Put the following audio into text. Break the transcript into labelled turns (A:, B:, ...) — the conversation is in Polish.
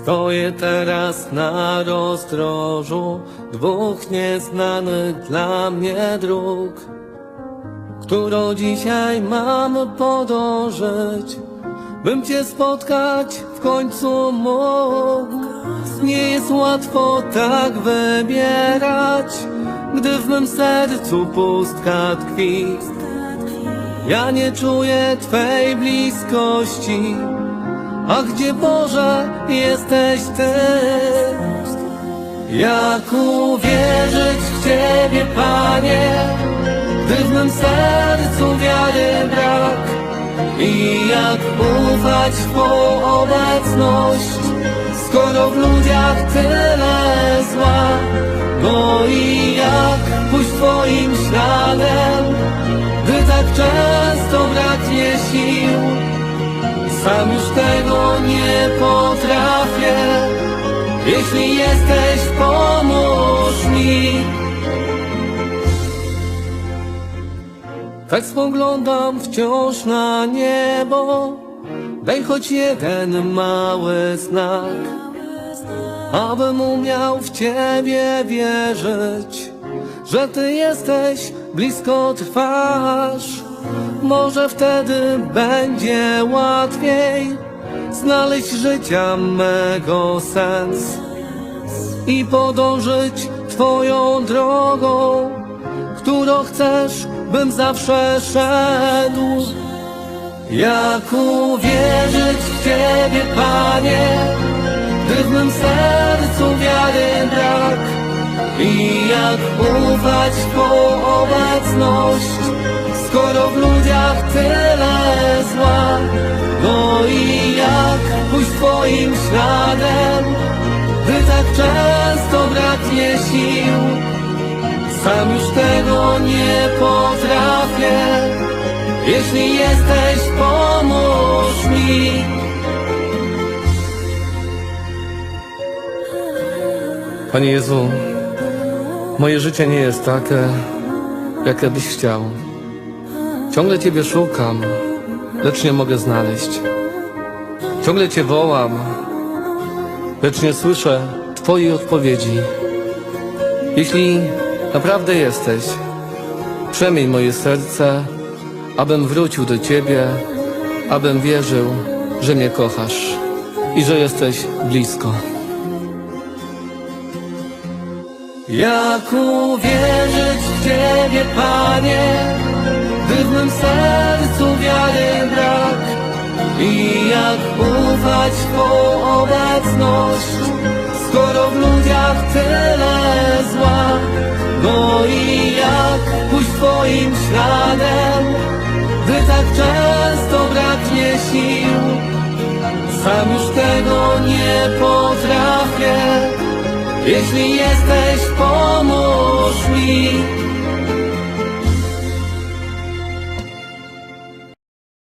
A: Stoję teraz na rozdrożu dwóch nieznanych dla mnie dróg, którą dzisiaj mam podążyć, bym Cię spotkać w końcu mógł. Nie jest łatwo tak wybierać, gdy w mym sercu pustka tkwi. Ja nie czuję Twej bliskości. A gdzie Boże jesteś Ty? Jak uwierzyć w Ciebie, Panie, gdy w mym sercu wiary brak? I jak ufać w obecność, skoro w ludziach tyle zła? No i jak pójść Twoim śladem, gdy tak często braknie sił? Sam już tego nie potrafię. Jeśli jesteś, pomóż mi. Tak spoglądam wciąż na niebo. Daj choć jeden mały znak Abym umiał w Ciebie wierzyć Że Ty jesteś, blisko trwasz Może wtedy będzie łatwiej Znaleźć życia mego sens I podążyć Twoją drogą Którą chcesz, bym zawsze szedł jak uwierzyć w Ciebie, Panie, gdy w mym sercu wiary brak? I jak ufać w Twą obecność, skoro ludziach tyle zła? No i jak pójść Twoim śladem, gdy tak często braknie sił? Sam już tego nie potrafię. Jeśli jesteś, pomóż mi. Panie Jezu, moje życie nie jest takie, jakie byś chciał. Ciągle Ciebie szukam, lecz nie mogę znaleźć. Ciągle Cię wołam, lecz nie słyszę Twojej odpowiedzi. Jeśli naprawdę jesteś, przemień moje serce, abym wrócił do Ciebie, abym wierzył, że mnie kochasz i że jesteś blisko. Jak uwierzyć w Ciebie, Panie, mym sercu wiary brak? I jak ufać Twą obecność, skoro w ludziach tyle zła? No i jak pójść Twoim śladem, gdy tak często braknie sił? Sam już tego nie potrafię. Jeśli jesteś, mi.